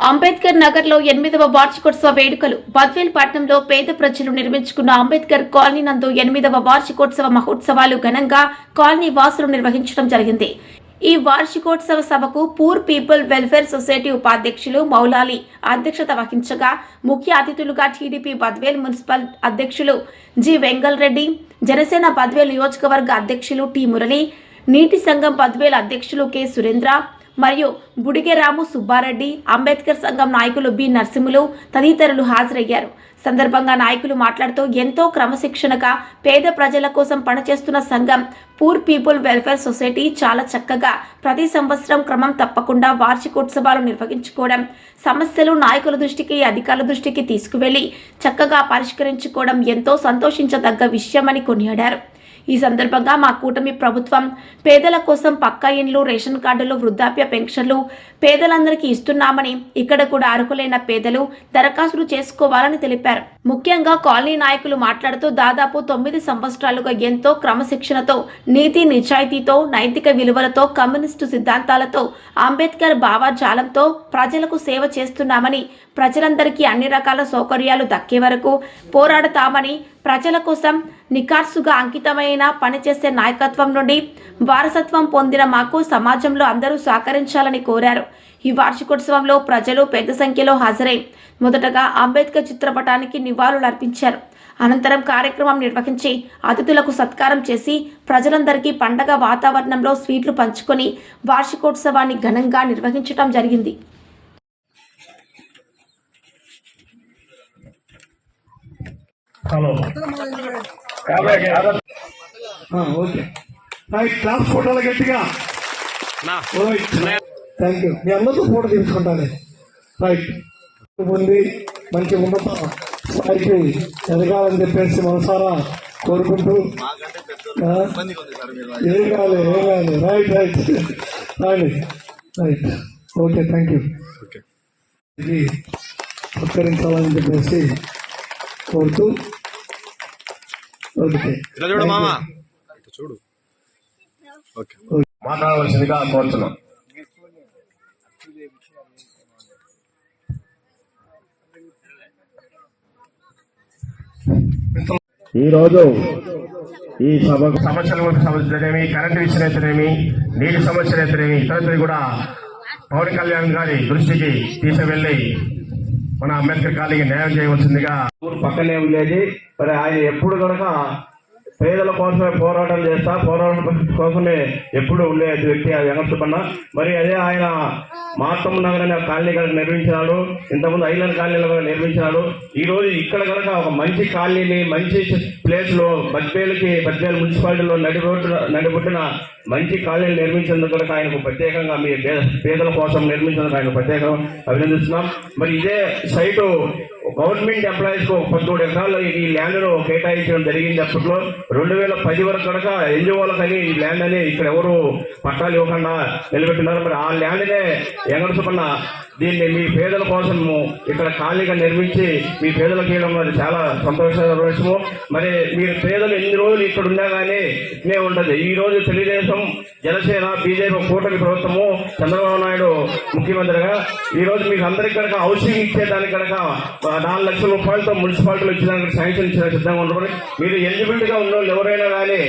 అంబేద్కర్ నగర్లో ఎనిమిదవ వార్షికోత్సవ వేడుకలు. బద్వేల్ పట్నంలో పేద ప్రజలు నిర్మించుకున్న అంబేద్కర్ కాలనీ నందు ఎనిమిదవ వార్షికోత్సవ మహోత్సవాలు ఘనంగా కాలనీ వాసులు నిర్వహించడం జరిగింది. ఈ వార్షికోత్సవ సభకు పూర్ పీపుల్ వెల్ఫేర్ సొసైటీ ఉపాధ్యక్షులు మౌలాలి అధ్యక్షత వహించగా ముఖ్య అతిథులుగా టీడీపీ బద్వేల్ మున్సిపల్ అధ్యక్షులు జి వెంగల్ రెడ్డి జనసేన బద్వేల్ నియోజకవర్గ అధ్యక్షులు టి మురళి నీటి సంఘం బద్వేల్ అధ్యక్షులు కె సురేంద్ర మరియు బుడిగెరాము సుబ్బారెడ్డి అంబేద్కర్ సంఘం నాయకులు బి. నర్సింహులు తదితరులు హాజరయ్యారు. సందర్భంగా నాయకులు మాట్లాడుతూ ఎంతో క్రమశిక్షణగా పేద ప్రజల కోసం పనిచేస్తున్న సంఘం పూర్ పీపుల్ వెల్ఫేర్ సొసైటీ చాలా చక్కగా ప్రతి సంవత్సరం క్రమం తప్పకుండా వార్షికోత్సవాలు నిర్వహించుకోవడం సమస్యలు నాయకుల దృష్టికి అధికారుల దృష్టికి తీసుకువెళ్ళి చక్కగా పరిష్కరించుకోవడం ఎంతో సంతోషించదగ్గ విషయమని కొనియాడారు. ఈ సందర్భంగా మా కూటమి ప్రభుత్వం పేదల కోసం పక్కా ఇండ్లు రేషన్ కార్డులు వృద్ధాప్య పెన్షన్లు పేదలందరికీ ఇస్తున్నామని ఇక్కడ కూడా అర్హులైన పేదలు దరఖాస్తులు చేసుకోవాలని తెలిపారు. ముఖ్యంగా కాలనీ నాయకులు మాట్లాడుతూ దాదాపు తొమ్మిది సంవత్సరాలుగా ఎంతో క్రమశిక్షణతో నీతి నిజాయితీతో నైతిక విలువలతో కమ్యూనిస్టు సిద్ధాంతాలతో అంబేద్కర్ భావజాలంతో ప్రజలకు సేవ చేస్తున్నామని ప్రజలందరికీ అన్ని రకాల సౌకర్యాలు దక్కే వరకు పోరాడతామని ప్రజల కోసం నికార్సుగా అంకితమైన పనిచేసే నాయకత్వం నుండి వారసత్వం పొందిన మాకు సమాజంలో అందరూ సహకరించాలని కోరారు. ఈ వార్షికోత్సవంలో ప్రజలు పెద్ద సంఖ్యలో హాజరై మొదటగా అంబేద్కర్ చిత్రపటానికి నివాళులు అర్పించారు. అనంతరం కార్యక్రమం నిర్వహించి అతిథులకు సత్కారం చేసి ప్రజలందరికీ పండగ వాతావరణంలో స్వీట్లు పంచుకొని వార్షికోత్సవాన్ని ఘనంగా నిర్వహించడం జరిగింది హలో ఆ, ఓకే. క్లాస్ ఫోటోలు గట్టిగా. థ్యాంక్ యూ మీ అందరితో ఫోటో తీసుకుంటాను రైట్. ఉంది మంచి ఉన్నత స్థాయికి ఎదగాలని చెప్పేసి మనసారా కోరుకుంటూ ఆ, ఏం కాదు ఏం కాదు right right. Right right. Okay thank you ఇది సత్కరించాలని చెప్పేసి కోరుతూ చూడు మాట్లాడవలసిందిగా కోరుతున్నాం. ఈ రోజు ఈ సభ సమస్యల సమస్యలనేమి కరెంటు విషయం అయితేనేమి నీటి సమస్యలు అయితేనేమి ఇతరులు కూడా పవన్ కళ్యాణ్ గారి దృష్టికి తీసుకువెళ్ళి మన అంబేద్కర్ కాలనీకి న్యాయం చేయవలసిందిగా పక్కనే ఉండేది. మరి ఆయన ఎప్పుడు కనుక పేదల కోసమే పోరాటం చేస్తా పోరాటం కోసమే ఎప్పుడు ఉండే వ్యక్తి అది వెంకటసుబ్బన్న మరి అదే ఆయన మాతమ్మ నగర్ అనే కాలనీ కనుక నిర్మించినాడు. ఇంతకుముందు ఐలాండ్ కాలనీలో కూడా నిర్మించినాడు. ఈ రోజు ఇక్కడ కనుక ఒక మంచి కాలనీని మంచి ప్లేస్లో బద్వేలుకి బద్వేలు మున్సిపాలిటీలో నడి రోడ్డు నడిబొడ్డున మంచి కాలనీలు నిర్మించినందుకు కనుక ఆయనకు ప్రత్యేకంగా మీ పేద- పేదల కోసం నిర్మించినందుకు ఆయన ప్రత్యేకంగా అభినందిస్తున్నాం. మరి ఇదే సైటు గవర్నమెంట్ ఎంప్లాయీస్కు పదమూడు ఎకరాలు ఈ ల్యాండ్ను కేటాయించడం జరిగింది. అప్పట్లో రెండు వేల పది వరకు కనుక ఎన్జిఓలకని ఈ ల్యాండ్ అని ఇక్కడ ఎవరు పట్టాలు ఇవ్వకుండా నిలబెట్టినారు. మరి ఆ ల్యాండ్ నే ఎంగడుచుకున్న దీన్ని మీ పేదల కోసం ఇక్కడ ఖాళీగా నిర్మించి మీ పేదలకు ఇవ్వడం అది చాలా సంతోషకర విషయము. మరి మీరు పేదలు ఎన్ని రోజులు ఇక్కడ ఉన్నా గానీ ఇట్నే ఉండదు. ఈ రోజు తెలుగుదేశం జనసేన బీజేపీ కూటమి ప్రభుత్వము చంద్రబాబు నాయుడు ముఖ్యమంత్రిగా. ఈ రోజు మీకు అందరికి కనుక హౌసింగ్ ఇచ్చేదానికి కనుక నాలుగు లక్షల రూపాయలతో మున్సిపాలిటీలు ఇచ్చేదానికి శాంక్షన్ ఇచ్చిన సిద్ధంగా ఉండరు మీరు ఎలిజిబిలిటీగా ఉన్న వాళ్ళు ఎవరైనా కానీ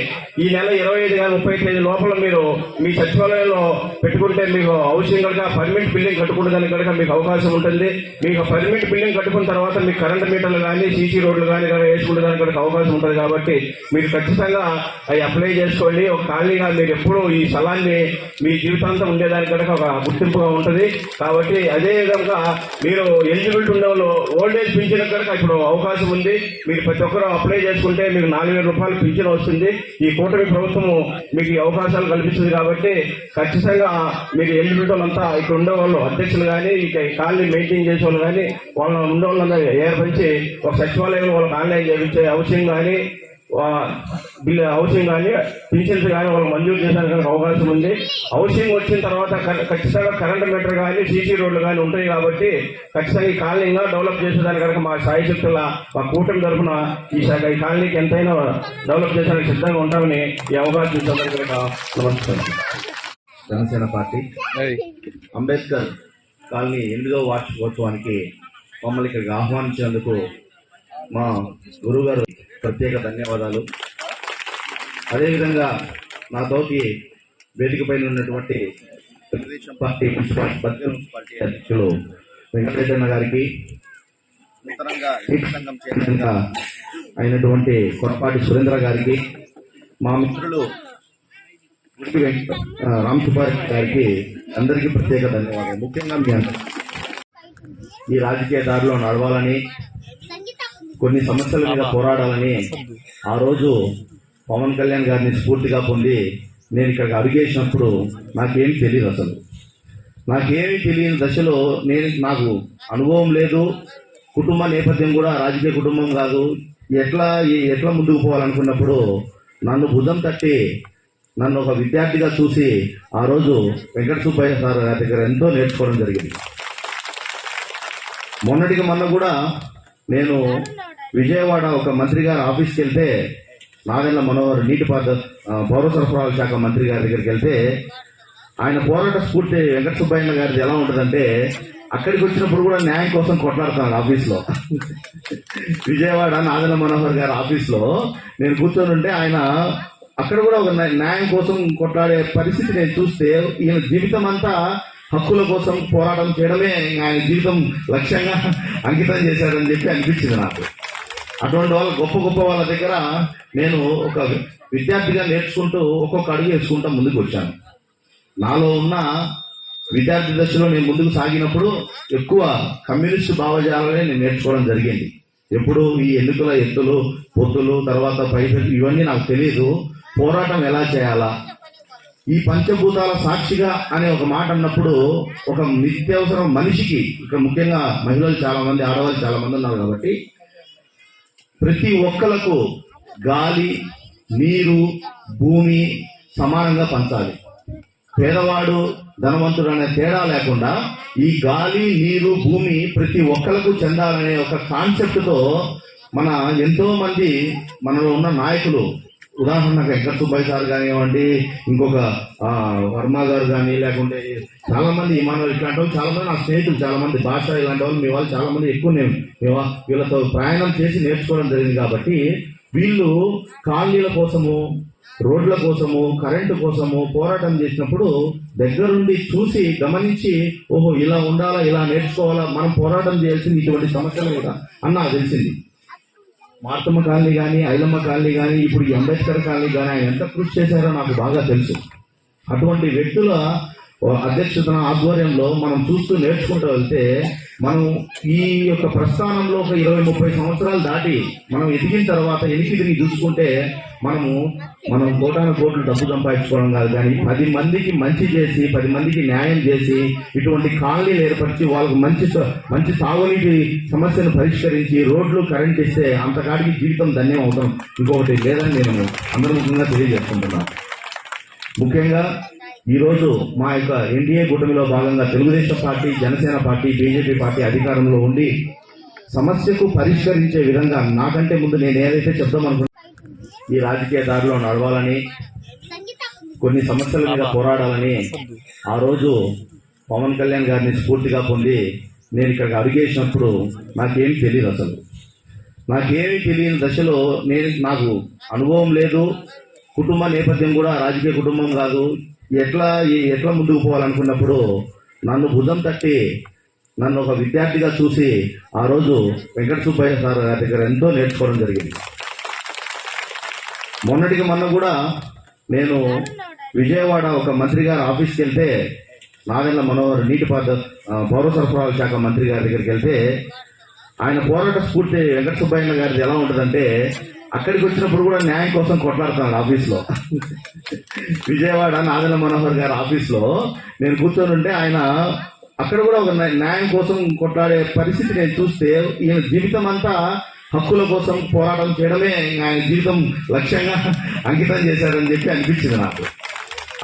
ఈ నెల ఇరవై ఐదు కానీ ముప్పై తేదీ లోపల మీరు మీ సచివాలయంలో పెట్టుకుంటే మీకు హౌసింగ్ కనుక పర్మిట్ బిల్డింగ్ కట్టుకునేదానికి కనుక మీకు అవకాశం ఉంటుంది. మీకు పర్మిట్ బిల్డింగ్ కట్టుకున్న తర్వాత మీకు కరెంట్ మీటర్లు కానీ సీసీ రోడ్లు కానీ కనుక వేసుకుంటే దానికి కనుక అవకాశం ఉంటుంది కాబట్టి మీరు ఖచ్చితంగా అవి అప్లై చేసుకోండి. ఒక ఖాళీగా మీరు ఎప్పుడూ ఈ స్థలాన్ని మీ జీవితాంతం ఉండేదానికి కనుక ఒక గుర్తింపుగా ఉంటుంది. కాబట్టి అదే విధంగా మీరు ఎలిజిబిలిటీ ఉన్న వాళ్ళు ఓల్డ్ ఏజ్ పింఛన్ కనుక ఇప్పుడు అవకాశం ఉంది. మీరు ప్రతి ఒక్కరూ అప్లై చేసుకుంటే మీకు నాలుగు వేల రూపాయలు పింఛన్ వస్తుంది. ఈ కూటమి ప్రభుత్వము మీకు ఈ అవకాశాలు కల్పిస్తుంది కాబట్టి ఖచ్చితంగా మీరు ఎలిజిబిలిటీ వాళ్ళంతా ఇక్కడ ఉండే వాళ్ళు అధ్యక్షులు కానీ ఇక ఈ కాలనీ మెయింటైన్ చేసే వాళ్ళు కానీ వాళ్ళ ఉండే వాళ్ళందరూ ఏర్పరిచి ఒక సచివాలయంలో వాళ్ళకి ఆన్లైన్ చేయించే హౌసింగ్ కానీ బిల్ హౌసింగ్ కానీ పింఛన్స్ కానీ వాళ్ళు మంజూరు చేయడానికి అవకాశం ఉంది. హౌసింగ్ వచ్చిన తర్వాత ఖచ్చితంగా కరెంట్ మీటర్ కానీ సీసీ రోడ్లు కానీ ఉంటాయి కాబట్టి ఖచ్చితంగా ఈ కాలనీ ఇంకా డెవలప్ చేసేదానికి కనుక మా సాయి శక్తుల మా కూటమి తరఫున ఈ శాఖ ఈ కాలనీకి ఎంతైనా డెవలప్ చేసేందుకు సిద్ధంగా ఉంటామని ఈ అవకాశం ఇచ్చినందుకు కనుక నమస్కారం జనసేన పార్టీ. అంబేద్కర్ కాలనీ ఎనిమిదవ వార్షికోత్సవానికి మమ్మల్ని ఇక్కడికి ఆహ్వానించినందుకు మా గురువు గారు ప్రత్యేక ధన్యవాదాలు. అదేవిధంగా నాతోటి వేదిక పైన ఉన్నటువంటి తెలుగుదేశం పార్టీ మున్సిపాలిటీ అధ్యక్షులు వెంకటేశ్వర గారికి నూతనంగా సంఘం అయినటువంటి కొరపాటి సురేంద్ర గారికి మా మిత్రులు రామ్ సుబ్బారెడ్డి గారికి అందరికీ ప్రత్యేక ధన్యవాదాలు. ముఖ్యంగా మీ ఈ రాజకీయ దారిలో నడవాలని కొన్ని సమస్యల మీద పోరాడాలని ఆ రోజు పవన్ కళ్యాణ్ గారిని స్ఫూర్తిగా పొంది నేను ఇక్కడికి అడిగేసినప్పుడు నాకేం తెలియదు అసలు. నాకేమీ తెలియని దశలో నేను నాకు అనుభవం లేదు. కుటుంబ నేపథ్యం కూడా రాజకీయ కుటుంబం కాదు. ఎట్లా ఎట్లా ముందుకు పోవాలనుకున్నప్పుడు నన్ను భుజం తట్టి నన్ను ఒక విద్యార్థిగా చూసి ఆ రోజు వెంకట సుబ్బయ్య సార్ గారి దగ్గర ఎంతో నేర్చుకోవడం జరిగింది. మొన్నటికి మొన్న కూడా నేను విజయవాడ ఒక మంత్రి గారి ఆఫీస్కి వెళ్తే నాగన్న మనోహర్ నీటిపారుదల ఆ, పౌర సరఫరాల శాఖ మంత్రి గారి దగ్గరికి వెళ్తే ఆయన పోరాట స్ఫూర్తి వెంకట సుబ్బయ్య గారిది ఎలా ఉంటుందంటే అక్కడికి వచ్చినప్పుడు కూడా న్యాయం కోసం కొట్లాడుతున్నాడు ఆఫీస్లో. విజయవాడ నాగన్న మనోహర్ గారి ఆఫీస్లో నేను కూర్చొని ఉంటే ఆయన అక్కడ కూడా ఒక న్యాయం కోసం కొట్లాడే పరిస్థితి నేను చూస్తే ఈయన జీవితం అంతా హక్కుల కోసం పోరాటం చేయడమే ఆయన జీవితం లక్ష్యంగా అంకితం చేశాడని చెప్పి అనిపించింది నాకు. అటువంటి వాళ్ళ గొప్ప గొప్ప వాళ్ళ దగ్గర నేను ఒక విద్యార్థిగా నేర్చుకుంటూ ఒక్కొక్క అడుగు వేసుకుంటా ముందుకు వచ్చాను. నాలో ఉన్న విద్యార్థి దశలో నేను ముందుకు సాగినప్పుడు ఎక్కువ కమ్యూనిస్ట్ భావజాలనే నేను నేర్చుకోవడం జరిగింది. ఎప్పుడు ఈ ఎన్నికల ఎత్తులు పొత్తులు తర్వాత పైసలు ఇవన్నీ నాకు తెలియదు పోరాటం ఎలా చేయాలా? ఈ పంచభూతాల సాక్షిగా అనే ఒక మాట అన్నప్పుడు ఒక నిత్యావసరం మనిషికి ఇక్కడ ముఖ్యంగా మహిళలు చాలా మంది ఆడవాళ్ళు చాలా మంది ఉన్నారు కాబట్టి ప్రతి ఒక్కలకు గాలి నీరు భూమి సమానంగా పంచాలి. పేదవాడు ధనవంతుడు అనే తేడా లేకుండా ఈ గాలి నీరు భూమి ప్రతి ఒక్కలకు చెందాలనే ఒక కాన్సెప్ట్తో మన ఎంతో మంది మనలో ఉన్న నాయకులు ఉదాహరణకు వెంకట సుబ్బయ్య సార్ కానివ్వండి ఇంకొక వర్మ గారు కానీ లేకుంటే చాలా మంది ఇమానువల్ ఇట్లాంటి వాళ్ళు చాలా మంది నా స్నేహితులు చాలా మంది భాష ఇలాంటి వాళ్ళు మీ వాళ్ళు చాలా మంది ఎక్కువ నేను వీళ్ళతో ప్రయాణం చేసి నేర్చుకోవడం జరిగింది కాబట్టి వీళ్ళు కాలనీల కోసము రోడ్ల కోసము కరెంటు కోసము పోరాటం చేసినప్పుడు దగ్గరుండి చూసి గమనించి ఓహో ఇలా ఉండాలా ఇలా నేర్చుకోవాలా మనం పోరాటం చేయాల్సింది ఇటువంటి సమస్యలు కూడా అన్న తెలిసింది. మార్తమ్మ కాలనీ కానీ ఐలమ్మ కాలనీ కానీ ఇప్పుడు ఈ అంబేద్కర్ కాలనీ కానీ ఆయన ఎంత కృషి చేశారో నాకు బాగా తెలుసు. అటువంటి వ్యక్తుల అధ్యక్షతన ఆధ్వర్యంలో మనం చూస్తూ నేర్చుకుంటూ వెళ్తే మనం ఈ యొక్క ప్రస్థానంలో ఒక ఇరవై ముప్పై సంవత్సరాలు దాటి మనం ఎదిగిన తర్వాత ఎనికి తిరిగి చూసుకుంటే మనము మనం కోటాన కోట్లు డబ్బు సంపాదించుకోవడం కాదు కానీ పది మందికి మంచి చేసి పది మందికి న్యాయం చేసి ఇటువంటి కాలనీలు ఏర్పరిచి వాళ్ళకు మంచి స- మంచి తాగునీటి సమస్యను పరిష్కరించి రోడ్లు కరెంట్ ఇస్తే అంతకాడికి జీవితం ధన్యం అవుతాం. ఇంకొకటి లేదని నేను అందరి ముఖ్యంగా తెలియజేసుకుంటున్నాను. ముఖ్యంగా ఈరోజు మా యొక్క ఎన్డీఏ కూటమిలో భాగంగా Telugudesam party Janasena party BJP party అధికారంలో ఉండి సమస్యకు పరిష్కరించే విధంగా నాకంటే ముందు నేను ఏదైతే చెప్దామనుకున్నా ఈ రాజకీయ దారిలో నడవాలని కొన్ని సమస్యల మీద పోరాడాలని ఆ రోజు పవన్ కళ్యాణ్ గారిని స్ఫూర్తిగా పొంది నేను ఇక్కడికి అడిగేసినప్పుడు నాకేం తెలియదు అసలు. నాకేమీ తెలియని దశలో నేను నాకు అనుభవం లేదు కుటుంబ నేపథ్యం కూడా రాజకీయ కుటుంబం కాదు ఎట్లా ఈ- ఎట్లా ముందుకు పోవాలనుకున్నప్పుడు నన్ను భుజం తట్టి నన్ను ఒక విద్యార్థిగా చూసి ఆ రోజు వెంకట సుబ్బయ్య సార్ గారి దగ్గర ఎంతో నేర్చుకోవడం జరిగింది. మొన్నటికి మొన్న కూడా నేను విజయవాడ ఒక మంత్రి గారి ఆఫీస్కి వెళ్తే నాగన్న మనోహర్ నీటిపారుదల ఆ, పౌర సరఫరాల శాఖ మంత్రి గారి దగ్గరికి వెళ్తే ఆయన పోరాట స్ఫూర్తి వెంకట సుబ్బయ్య గారిది ఎలా ఉంటుందంటే అక్కడికి వచ్చినప్పుడు కూడా న్యాయం కోసం కొట్లాడుతున్నాడు ఆఫీస్లో. విజయవాడ నాగన్న మనోహర్ గారి ఆఫీస్లో నేను కూర్చొని ఉంటే ఆయన అక్కడ కూడా ఒక న్యాయం కోసం కొట్లాడే పరిస్థితి నేను చూస్తే ఈయన జీవితం అంతా హక్కుల కోసం పోరాటం చేయడమే ఆయన జీవితం లక్ష్యంగా అంకితం చేశాడని చెప్పి అనిపించింది నాకు.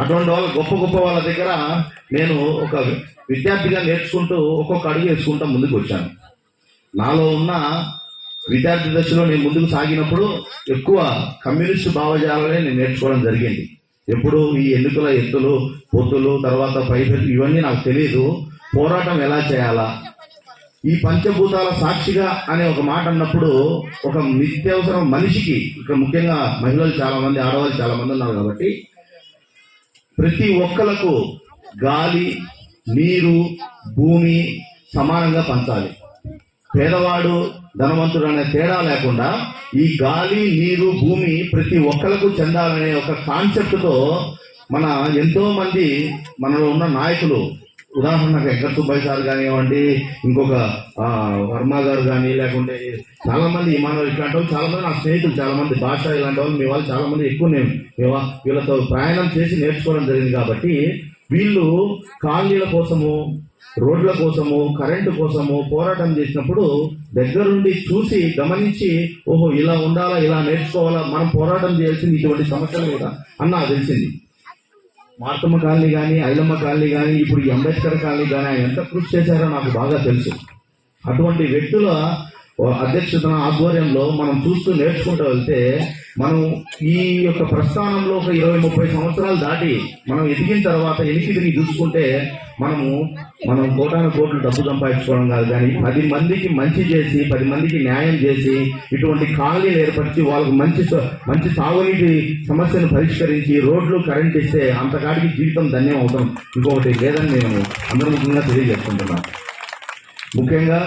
అటువంటి వాళ్ళ గొప్ప గొప్ప వాళ్ళ దగ్గర నేను ఒక విద్యార్థిగా నేర్చుకుంటూ ఒక్కొక్క అడుగు వేసుకుంటా ముందుకు వచ్చాను. నాలో ఉన్న విద్యార్థి దశలో నేను ముందుకు సాగినప్పుడు ఎక్కువ కమ్యూనిస్ట్ భావజాలనే నేను నేర్చుకోవడం జరిగింది. ఎప్పుడు ఈ ఎన్నికల ఎత్తులు పొత్తులు తర్వాత పైసలు ఇవన్నీ నాకు తెలియదు పోరాటం ఎలా చేయాలా? ఈ పంచభూతాల సాక్షిగా అనే ఒక మాట అన్నప్పుడు ఒక నిత్యావసరం మనిషికి ఇక్కడ ముఖ్యంగా మహిళలు చాలా మంది ఆడవాళ్ళు చాలా మంది ఉన్నారు కాబట్టి ప్రతి ఒక్కలకు గాలి నీరు భూమి సమానంగా పంచాలి. పేదవాడు ధనవంతుడు అనే తేడా లేకుండా ఈ గాలి నీరు భూమి ప్రతి ఒక్కలకు చెందాలనే ఒక కాన్సెప్ట్తో మన ఎంతో మంది మనలో ఉన్న నాయకులు ఉదాహరణకు ఎక్కడ సుబ్బయ్య సార్ కానివ్వండి ఇంకొక వర్మ గారు కానీ లేకుంటే చాలా మంది ఇమానువల్ ఇట్లాంటి వాళ్ళు చాలా మంది నా స్నేహితులు చాలా మంది భాష ఇలాంటి వాళ్ళు మీ వాళ్ళు చాలా మంది ఎక్కువ నేను వీళ్ళతో ప్రయాణం చేసి నేర్చుకోవడం జరిగింది కాబట్టి వీళ్ళు కాలనీల కోసము రోడ్ల కోసము కరెంటు కోసము పోరాటం చేసినప్పుడు దగ్గరుండి చూసి గమనించి ఓహో ఇలా ఉండాలా ఇలా నేర్చుకోవాలా మనం పోరాటం చేయాల్సింది ఇటువంటి సమస్యల మీద అన్న తెలిసింది. మార్తమ్మ కాలనీ కానీ ఐలమ్మ కాలనీ కానీ ఇప్పుడు ఈ అంబేద్కర్ కాలనీ కానీ ఆయన ఎంత కృషి చేశారో నాకు బాగా తెలుసు. అటువంటి వ్యక్తుల అధ్యక్షతన ఆధ్వర్యంలో మనం చూస్తూ నేర్చుకుంటూ వెళ్తే మనం ఈ యొక్క ప్రస్థానంలో ఒక ఇరవై ముప్పై సంవత్సరాలు దాటి మనం ఎదిగిన తర్వాత ఎనికిదిని చూసుకుంటే మనము మనం కోటాను కోట్లు డబ్బు సంపాదించుకోవడం కాదు కానీ పది మందికి మంచి చేసి పది మందికి న్యాయం చేసి ఇటువంటి కాలనీలు ఏర్పరిచి వాళ్ళకు మంచి స- మంచి తాగునీటి సమస్యను పరిష్కరించి రోడ్లు కరెంట్ ఇస్తే అంతకాడికి జీవితం ధన్యం అవుతాం. ఇంకొకటి లేదని నేను అందరి ముఖ్యంగా తెలియజేసుకుంటున్నాను. ముఖ్యంగా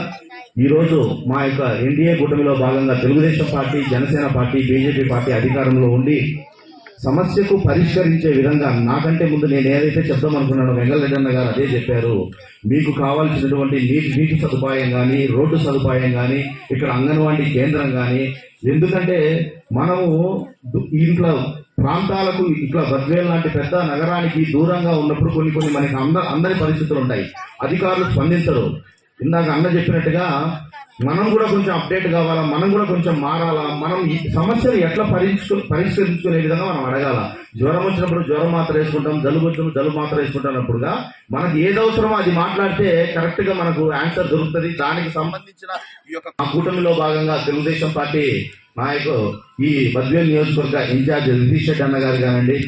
ఈరోజు మా యొక్క ఎన్డీఏ కూటమిలో భాగంగా Telugudesam party Janasena party BJP party అధికారంలో ఉండి సమస్యకు పరిష్కరించే విధంగా నాకంటే ముందు నేను ఏదైతే చెప్దాం అనుకున్నానో వెంగళరెడ్డన్న గారు అదే చెప్పారు. మీకు కావాల్సినటువంటి నీటి నీటి సదుపాయం కానీ రోడ్డు సదుపాయం కానీ ఇక్కడ అంగన్వాడీ కేంద్రం కానీ ఎందుకంటే మనము ఇంట్లో ప్రాంతాలకు ఇట్లా బద్వేల్ లాంటి పెద్ద నగరానికి దూరంగా ఉన్నప్పుడు కొన్ని కొన్ని మనకి అంద అందరి పరిస్థితులు ఉంటాయి. అధికారులు స్పందించరు. ఇందాక అన్న చెప్పినట్టుగా మనం కూడా కొంచెం అప్డేట్ కావాలా మనం కూడా కొంచెం మారాలా మనం ఈ సమస్యలు ఎట్లా పరిష్కరి పరిష్కరించుకునే విధంగా మనం అడగాల. జ్వరం వచ్చినప్పుడు జ్వరం మాత్రం వేసుకుంటాం జలుబు వచ్చినప్పుడు జలుబు మాత్రం వేసుకుంటున్నప్పుడుగా మనకి ఏది అవసరమో అది మాట్లాడితే కరెక్ట్గా మనకు ఆన్సర్ దొరుకుతుంది. దానికి సంబంధించిన ఈ యొక్క మా కూటమిలో భాగంగా తెలుగుదేశం పార్టీ నాయకు ఈ బద్వేల్ నియోజకవర్గ ఇన్ఛార్జ్ రితీష్ రెడ్డి అన్న గారు కానివ్వండి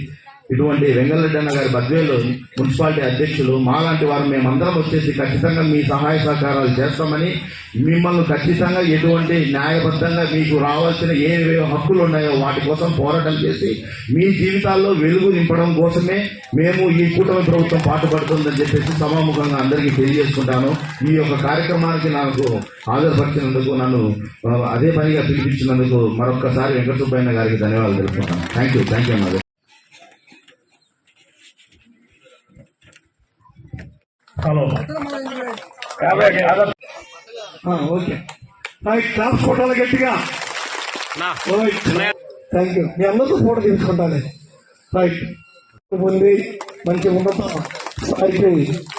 ఇటువంటి వెంగళరెడ్డి అన్న గారి బద్వేలు మున్సిపాలిటీ అధ్యక్షులు మాలాంటి వారు మేమందరం వచ్చేసి ఖచ్చితంగా మీ సహాయ సహకారాలు చేస్తామని మిమ్మల్ని ఖచ్చితంగా ఎటువంటి న్యాయబద్ధంగా మీకు రావాల్సిన ఏ హక్కులు ఉన్నాయో వాటి కోసం పోరాటం చేసి మీ జీవితాల్లో వెలుగు నింపడం కోసమే మేము ఈ కూటమి ప్రభుత్వం పాటుపడుతుందని చెప్పేసి సభాముఖంగా అందరికీ తెలియజేసుకుంటాను. ఈ యొక్క కార్యక్రమానికి నాకు హాజరుపరిచినందుకు నన్ను అదే పనిగా పిలిపించినందుకు మరొక్కసారి వెంకట సుబ్బయ్య గారికి ధన్యవాదాలు తెలుపుకుంటాను. Thank you thank you hello. ఆ, ఓకే. రైట్ క్లాప్స్ కొట్టాలి గట్టిగా. రైట్ థ్యాంక్ యూ మీ అందరితో ఫోటో తీసుకుంటాను రైట్ ఉంది మంచి ఉన్నత స్థాయికి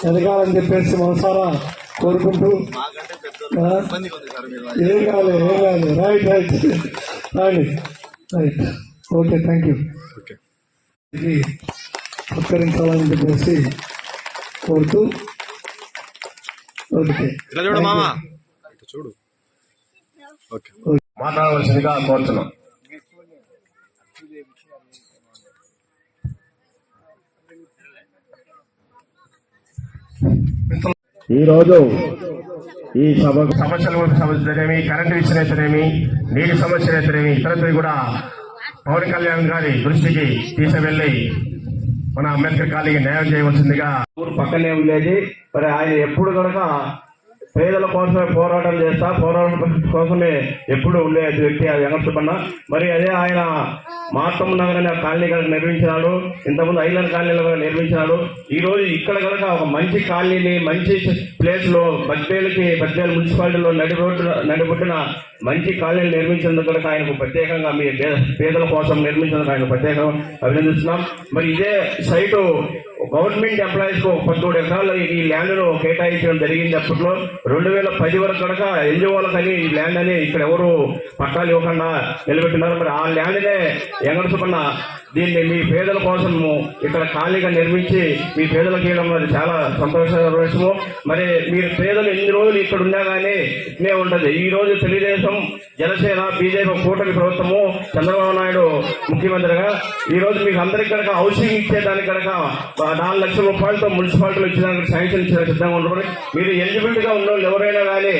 ఎదగాలని చెప్పేసి మనసారా కోరుకుంటూ ఏం కాదు ఏం కాదు. Right right right right okay thank you సత్కరించాలని చెప్పేసి కోరుతూ ఓకే. ఇలా చూడు మామా. ఇటు చూడు. ఓకే. మాట్లాడవలసిందిగా కోరుతున్నాం. ఈ రోజు ఈ సభ సమస్యల సమస్యనేమి కరెంటు విషయం అయితేనేమి నీటి సమస్యలు అయితేనేమి ఇతరత్రి కూడా పవన్ కళ్యాణ్ గారి దృష్టికి తీసుకెళ్ళి మన అంబేద్కర్ కాలనీకి న్యాయం చేయవలసిందిగా ఊరు పక్కనే ఉండేది. మరి ఆయన ఎప్పుడు కనుక పేదల కోసమే పోరాటం చేస్తా పోరాటం కోసమే ఎప్పుడు ఉండే వ్యక్తి అది వెంకటసుబ్బన్న మరి అదే ఆయన మాతమ్మ నగర్ అనే కాలనీ కనుక నిర్మించినాడు ఇంతకుముందు ఐలాండ్ కాలనీలో కూడా నిర్మించినాడు. ఈ రోజు ఇక్కడ కనుక ఒక మంచి కాలనీని మంచి ప్లేస్లో బద్వేలకి బద్వేలు మున్సిపాలిటీలో నడి రోడ్డు నడిబొడ్డున మంచి కాలేజీలు నిర్మించినందుకు కనుక ఆయనకు ప్రత్యేకంగా మీ పేదల కోసం నిర్మించినందుకు ఆయన ప్రత్యేకంగా అభినందిస్తున్నాం. మరి ఇదే సైటు గవర్నమెంట్ ఎంప్లాయీస్కు పదమూడు ఎకరాలు ఈ ల్యాండ్ను కేటాయించడం జరిగింది అప్పట్లో. రెండు వేల పది వరకు కనుక ఎన్జిఓలకని ఈ ల్యాండ్ అని ఇక్కడ ఎవరు పట్టాలు ఇవ్వకుండా నిలబెట్టినారు. మరి ఆ ల్యాండ్నే ఎంగడసుకున్న దీన్ని మీ పేదల కోసం ఇక్కడ ఖాళీగా నిర్మించి మీ పేదలకు ఇవ్వడం అది చాలా సంతోషకర విషయము. మరి మీరు పేదలు ఎన్ని రోజులు ఇక్కడ ఉన్నా కానీ ఇట్నే ఉంటుంది. ఈ రోజు తెలుగుదేశం ప్రభుత్వం జనసేన బీజేపీ కూటమి ప్రభుత్వము చంద్రబాబు నాయుడు ముఖ్యమంత్రిగా. ఈ రోజు మీకు అందరికి కనుక హౌసింగ్ ఇచ్చేదానికి కనుక నాలుగు లక్షల రూపాయలతో మున్సిపాలిటీలు ఇచ్చేదానికి శాంక్షన్ ఇచ్చే సిద్ధంగా ఉండడం మీరు ఎలిజిబిలిటీ గా ఉన్న ఎవరైనా కానీ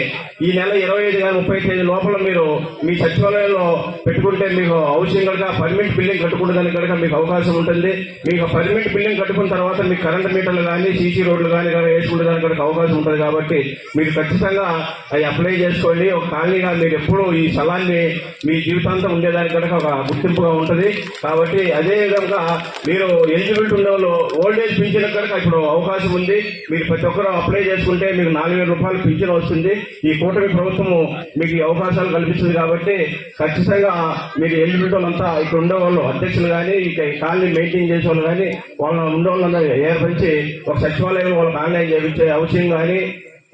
ఈ నెల ఇరవై ఐదు కానీ ముప్పై తేదీ లోపల మీరు మీ సచివాలయంలో పెట్టుకుంటే మీకు హౌసింగ్ కనుక పర్మిట్ బిల్డింగ్ కట్టుకునేదానికి కనుక మీకు అవకాశం ఉంటుంది. మీకు పర్మిట్ బిల్డింగ్ కట్టుకున్న తర్వాత మీకు కరెంట్ మీటర్లు కానీ సీసీ రోడ్లు కానీ కానీ వేసుకునేదానికి అవకాశం ఉంటుంది కాబట్టి మీరు ఖచ్చితంగా అవి అప్లై చేసుకోండి. ఒక కాలనీగా మీరు ఎప్పుడూ ఈ స్థలాన్ని మీ జీవితాంతం ఉండేదానికి కనుక ఒక గుర్తింపుగా ఉంటుంది. కాబట్టి అదే విధంగా మీరు ఎలిజిబిలిటీ ఉన్న వాళ్ళు ఓల్డ్ ఏజ్ పింఛన్ కనుక ఇప్పుడు అవకాశం ఉంది. మీరు ప్రతి ఒక్కరు అప్లై చేసుకుంటే మీకు నాలుగు వేల రూపాయలు పింఛన్ వస్తుంది. ఈ కూటమి ప్రభుత్వము మీకు ఈ అవకాశాలు కల్పిస్తుంది కాబట్టి ఖచ్చితంగా మీరు ఎలిజిబిలిటీ వాళ్ళంతా ఇక్కడ ఉండే వాళ్ళు అధ్యక్షులు కానీ ఇక కాలనీ మెయింటైన్ చేసే వాళ్ళు కానీ వాళ్ళ ఉండే వాళ్ళందరూ ఏర్పరిచి ఒక సచివాలయం వాళ్ళకి ఆన్లైన్ చేయించే అవసరం కానీ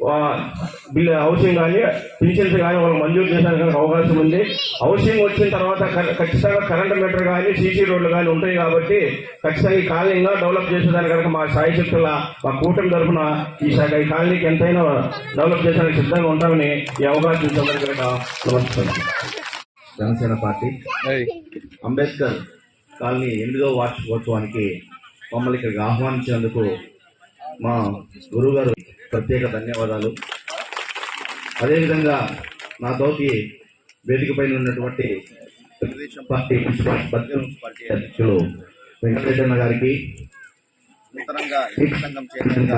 హౌసింగ్ కానీ పింఛన్స్ కానీ వాళ్ళకి మంజూరు చేయడానికి అవకాశం ఉంది. హౌసింగ్ వచ్చిన తర్వాత ఖచ్చితంగా కరెంట్ మీటర్ కానీ సీసీ రోడ్లు కానీ ఉంటాయి కాబట్టి ఖచ్చితంగా ఈ కాలనీగా డెవలప్ చేసేదానికి కనుక మా సాయి శక్తుల మా కూటమి తరఫున ఈ శాఖ ఈ కాలనీకి ఎంతైనా డెవలప్ చేసేందుకు సిద్ధంగా ఉంటామని ఈ అవకాశం ఇచ్చినందుకు కనుక నమస్కారం జనసేన పార్టీ. అంబేద్కర్ కాలనీ ఎనిమిదవ వార్షికోత్సవానికి మమ్మల్ని ఇక్కడికి ఆహ్వానించినందుకు మా గురువు గారు ప్రత్యేక ధన్యవాదాలు. అదేవిధంగా నాతోటి వేదిక పైన ఉన్నటువంటి తెలుగుదేశం పార్టీ పార్టీ అధ్యక్షులు వెంకటరెడ్డన్న గారికి సంఘం చైర్మన్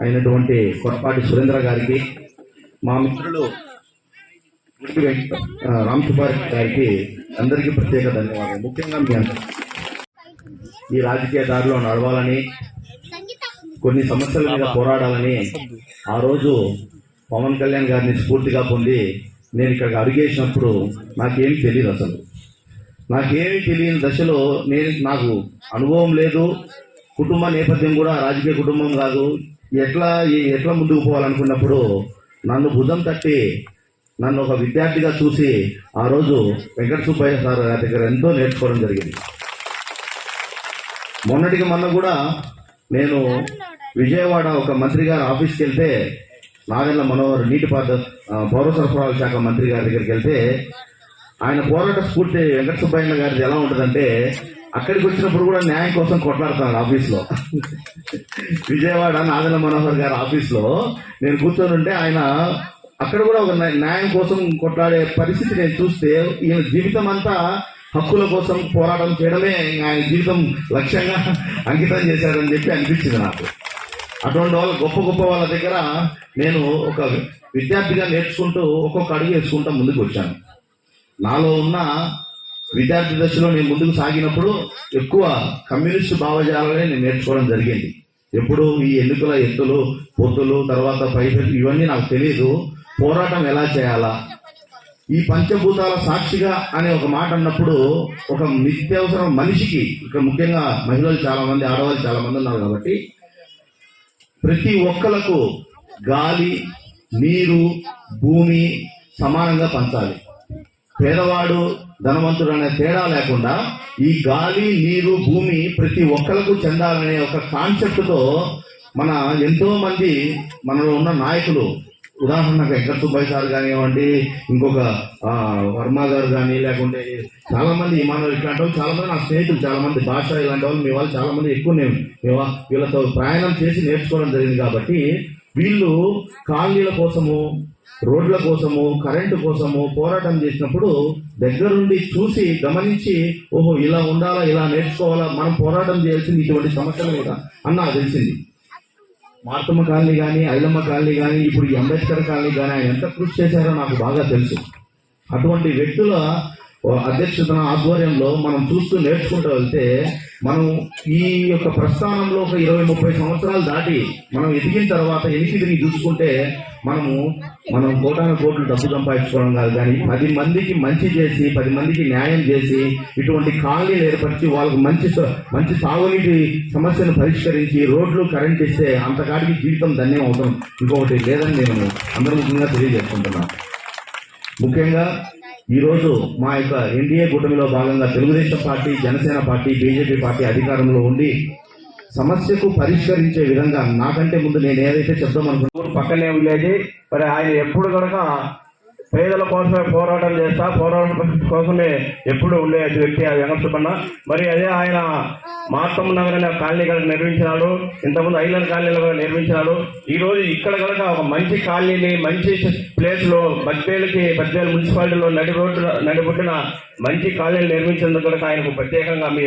అయినటువంటి కొరపాటి సురేంద్ర గారికి మా మిత్రులు రామ్ సుబ్బారెడ్డి గారికి అందరికీ ప్రత్యేక ధన్యవాదాలు. ముఖ్యంగా మీ అందరూ ఈ రాజకీయ దారిలో నడవాలని కొన్ని సమస్యల మీద పోరాడాలని ఆ రోజు పవన్ కళ్యాణ్ గారిని స్ఫూర్తిగా పొంది నేను ఇక్కడికి అడుగేసినప్పుడు నాకేం తెలియదు అసలు. నాకేమీ తెలియని దశలో నేను నాకు అనుభవం లేదు కుటుంబ నేపథ్యం కూడా రాజకీయ కుటుంబం కాదు. ఎట్లా ఎట్లా ముందుకు పోవాలనుకున్నప్పుడు నన్ను భుజం తట్టి నన్ను ఒక విద్యార్థిగా చూసి ఆ రోజు వెంకట సుబ్బయ్య సార్ గారి దగ్గర ఎంతో నేర్చుకోవడం జరిగింది. మొన్నటికి మొన్న కూడా నేను విజయవాడ ఒక మంత్రి గారి ఆఫీస్కి వెళ్తే నాగల్ల మనోహర్ నీటిపారుదల ఆ, పౌర సరఫరాల శాఖ మంత్రి గారి దగ్గరికి వెళ్తే ఆయన పోరాట స్ఫూర్తి వెంకట సుబ్బయ్య గారిది ఎలా ఉంటుందంటే అక్కడికి వచ్చినప్పుడు కూడా న్యాయం కోసం కొట్లాడుతాను ఆఫీస్లో. విజయవాడ నాగల మనోహర్ గారి ఆఫీస్లో. నేను కూర్చొని ఉంటే ఆయన అక్కడ కూడా ఒక న్యాయం కోసం కొట్లాడే పరిస్థితి నేను చూస్తే ఈయన జీవితం అంతా హక్కుల కోసం పోరాటం చేయడమే ఆయన జీవితం లక్ష్యంగా అంకితం చేశారని చెప్పి అనిపించింది నాకు. అటువంటి వాళ్ళ గొప్ప గొప్ప వాళ్ళ దగ్గర నేను ఒక విద్యార్థిగా నేర్చుకుంటూ ఒక్కొక్క అడుగు వేసుకుంటూ ముందుకు వచ్చాను. నాలో ఉన్న విద్యార్థి దశలో నేను ముందుకు సాగినప్పుడు ఎక్కువ కమ్యూనిస్ట్ భావజాలనే నేను నేర్చుకోవడం జరిగింది. ఎప్పుడు ఈ ఎన్నికల ఎత్తులు పొత్తులు తర్వాత పైపెట్లు ఇవన్నీ నాకు తెలియదు పోరాటం ఎలా చేయాలా? ఈ పంచభూతాల సాక్షిగా అనే ఒక మాట అన్నప్పుడు ఒక నిత్యావసరం మనిషికి ఇక్కడ ముఖ్యంగా మహిళలు చాలా మంది ఆడవాళ్ళు చాలా మంది ఉన్నారు కాబట్టి ప్రతి ఒక్కలకు గాలి నీరు భూమి సమానంగా పంచాలి. పేదవాడు ధనవంతుడు అనే తేడా లేకుండా ఈ గాలి నీరు భూమి ప్రతి ఒక్కలకు చెందాలనే ఒక కాన్సెప్ట్తో మన ఎంతో మంది మనలో ఉన్న నాయకులు ఉదాహరణకు ఎక్కడ సుబ్బయ్య సార్ కానివ్వండి ఇంకొక ఆ, వర్మ గారు కానీ లేకుంటే చాలా మంది ఇమానులు ఇట్లాంటి వాళ్ళు చాలా మంది నా స్నేహితులు చాలా మంది భాష ఇలాంటి వాళ్ళు మీ వాళ్ళు చాలా మంది ఎక్కువ నేను వీళ్ళతో ప్రయాణం చేసి నేర్చుకోవడం జరిగింది కాబట్టి వీళ్ళు కాలనీల కోసము రోడ్ల కోసము కరెంటు కోసము పోరాటం చేసినప్పుడు దగ్గరుండి చూసి గమనించి ఓహో ఇలా ఉండాలా ఇలా నేర్చుకోవాలా మనం పోరాటం చేయాల్సింది ఇటువంటి సమస్యల మీద అన్న తెలిసింది. మార్తమ్మ కాలనీ కానీ ఐలమ్మ కాలనీ కానీ ఇప్పుడు ఈ అంబేద్కర్ కాలనీ కానీ ఆయన ఎంత కృషి చేశారో నాకు బాగా తెలుసు. అటువంటి వ్యక్తుల అధ్యక్షతన ఆధ్వర్యంలో మనం చూస్తూ నేర్చుకుంటూ వెళ్తే మనం ఈ యొక్క ప్రస్థానంలో ఒక ఇరవై ముప్పై సంవత్సరాలు దాటి మనం ఎదిగిన తర్వాత ఎనికి తిరిగి చూసుకుంటే మనము మనం కోటాన కోట్లు డబ్బు సంపాదించుకోవడం కాదు కానీ పది మందికి మంచి చేసి పది మందికి న్యాయం చేసి ఇటువంటి కాలనీలు ఏర్పరిచి వాళ్ళకు మంచి స- మంచి సాగునీటి సమస్యను పరిష్కరించి రోడ్లు కరెంట్ ఇస్తే అంతకాడికి జీవితం ధన్యం అవుతాం. ఇంకొకటి లేదని నేను అందరూ ముఖ్యంగా తెలియజేసుకుంటున్నాను. ముఖ్యంగా ఈరోజు మా యొక్క ఎన్డీఏ కూటమిలో భాగంగా Telugudesam party Janasena party BJP party అధికారంలో ఉండి సమస్యకు పరిష్కరించే విధంగా నాకంటే ముందు నేను ఏదైతే చెప్దాం అనుకున్నా పక్కనే ఉండేది. మరి ఆయన ఎప్పుడు కనుక పేదల కోసమే పోరాటం చేస్తా పోరాటం కోసమే ఎప్పుడు ఉండే వ్యక్తి ఆ వెంకట సుబ్బన్న. మరి అదే ఆయన మార్తమ్మ నగర్ అనే కాలనీ కనుక నిర్మించినాడు. ఇంతకుముందు ఐలర్ కాలనీలో కూడా నిర్మించినాడు. ఈ రోజు ఇక్కడ కనుక ఒక మంచి కాలనీని మంచి ప్లేస్లో బద్వేలకి బద్వేలు మున్సిపాలిటీలో నడి రోడ్డు నడిబొడ్డున మంచి కాలేజీ నిర్మించినందుకు కూడా ఆయనకు ప్రత్యేకంగా మీ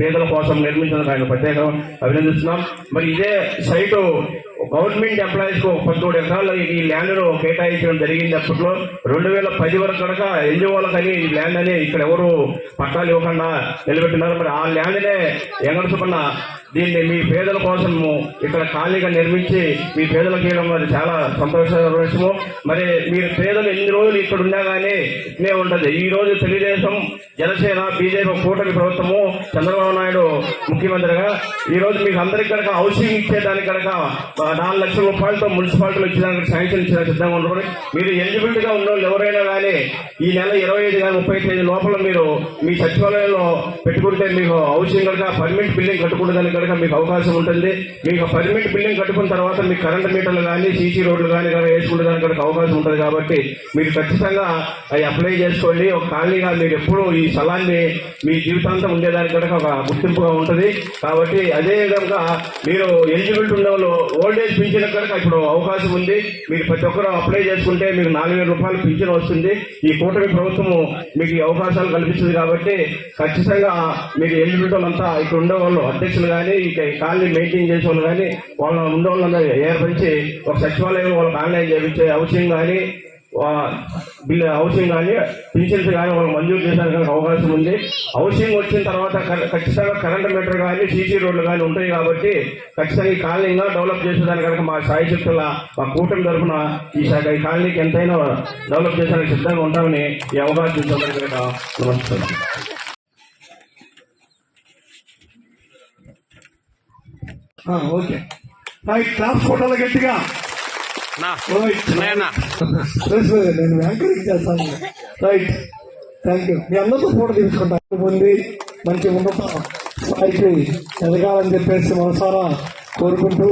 పేదల కోసం నిర్మించినందుకు ఆయన ప్రత్యేకంగా అభినందిస్తున్నాం. మరి ఇదే సైటు గవర్నమెంట్ ఎంప్లాయీస్కు పదమూడు ఎకరాలు ఈ ల్యాండ్ను కేటాయించడం జరిగింది అప్పట్లో. రెండు వేల పది వరకు కనుక ఎన్జిఓలకని ఈ ల్యాండ్ అని ఇక్కడ ఎవరు పట్టాలు ఇవ్వకుండా నిలబెట్టినారు. మరి ఆ ల్యాండ్ నే ఎంగడుచుకున్న దీన్ని మీ పేదల కోసము ఇక్కడ ఖాళీగా నిర్మించి మీ పేదలకు ఇవ్వడం మరి చాలా సంతోషకర విషయము. మరి మీరు పేదలు ఎన్ని రోజులు ఇక్కడ ఉన్నా గానీ ఇట్నే ఉంటది ఈ రోజు తెలుగుదేశం జనసేన బీజేపీ కూటమి ప్రభుత్వము చంద్రబాబు నాయుడు ముఖ్యమంత్రిగా. ఈ రోజు మీకు అందరికి కనుక హౌసింగ్ ఇచ్చేదానికి కనుక నాలుగు లక్షల రూపాయలతో మున్సిపాలిటీలు ఇచ్చేదానికి శాంక్షన్ ఇచ్చిన సిద్ధంగా ఉండరు మీరు ఎలిజిబిలిటీ గా ఉన్న ఎవరైనా కానీ ఈ నెల ఇరవై ఐదు కానీ ముప్పై తేదీ లోపల మీరు మీ సచివాలయంలో పెట్టుకుంటే మీకు హౌసింగ్ కనుక పర్మిట్ బిల్డింగ్ కట్టుకుంటుందని కనుక మీకు అవకాశం ఉంటుంది మీకు పర్మిట్ బిల్డింగ్ కట్టుకున్న తర్వాత మీకు కరెంట్ మీటర్లు కానీ సీసీ రోడ్లు కానీ కనుక వేసుకుంటే కనుక అవకాశం ఉంటుంది కాబట్టి మీరు ఖచ్చితంగా అవి అప్లై చేసుకోండి. ఒక ఖాళీగా మీరు ఎప్పుడూ ఈ స్థలాన్ని మీ జీవితాంతం ఉండేదానికి కనుక ఒక గుర్తింపుగా ఉంటుంది. కాబట్టి అదేవిధంగా మీరు ఎలిజిబిలిటీ ఉన్న వాళ్ళు ఓల్డ్ ఏజ్ పింఛన్ కనుక ఇప్పుడు అవకాశం ఉంది. మీరు ప్రతి ఒక్కరూ అప్లై చేసుకుంటే మీకు నాలుగు వేల రూపాయలు పింఛన్ వస్తుంది. ఈ కూటమి ప్రభుత్వము మీకు ఈ అవకాశాలు కల్పిస్తుంది కాబట్టి ఖచ్చితంగా మీరు ఎలిజిబిలిటీ వాళ్ళంతా ఇక్కడ ఉండే వాళ్ళు అధ్యక్షులు కానీ కానీ ఈ కాలనీ మెయింటైన్ చేసే వాళ్ళు కానీ వాళ్ళ ముందు వాళ్ళందరూ ఏర్పరిచి ఒక సచివాలయం వాళ్ళకి ఆన్లైన్ చేయించే అవసరం కానీ బిల్ హౌసింగ్ కానీ పింఛన్స్ కానీ వాళ్ళు మంజూరు చేసేందుకు అవకాశం ఉంది. హౌసింగ్ వచ్చిన తర్వాత ఖచ్చితంగా కరెంట్ మీటర్ కానీ సీసీ రోడ్లు కానీ ఉంటాయి కాబట్టి ఖచ్చితంగా ఈ కాలనీ డెవలప్ చేసేదానికి కనుక మా సాయి శక్తుల మా కూటమి తరఫున ఈ ఈ కాలనీకి ఎంతైనా డెవలప్ చేసేందుకు సిద్ధంగా ఉంటామని ఈ అవకాశం ఇచ్చినందుకు కనుక నమస్కారం ఓకే. రైట్ క్లాస్ ఫోటోలు గట్టిగా. నేను? యాంకరింగ్ చేస్తాను. రైట్ థ్యాంక్ యూ మీ అందరితో ఫోటో తీసుకుంటాను ఉంది మంచి ఉన్నత స్థాయికి ఎదగాలని చెప్పేసి మనసారా కోరుకుంటూ.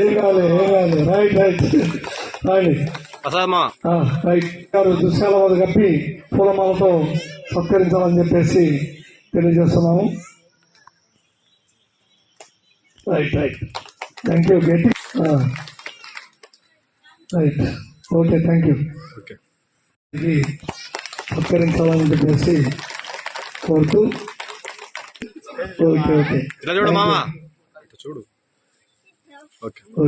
ఏం కాదు ఏం కాదు రైట్ రైట్ రైట్ గారు దుశ్శాలవాదు కప్పి పూలమాలతో సత్కరించాలని చెప్పేసి తెలియజేస్తున్నాము. రైట్ రైట్ థ్యాంక్ యూ గట్టి రైట్ ఓకే థ్యాంక్ యూ ఇది సత్కరించాలని చెప్పేసి కోరుతూ ఓకే ఓకే చూడు ఓకే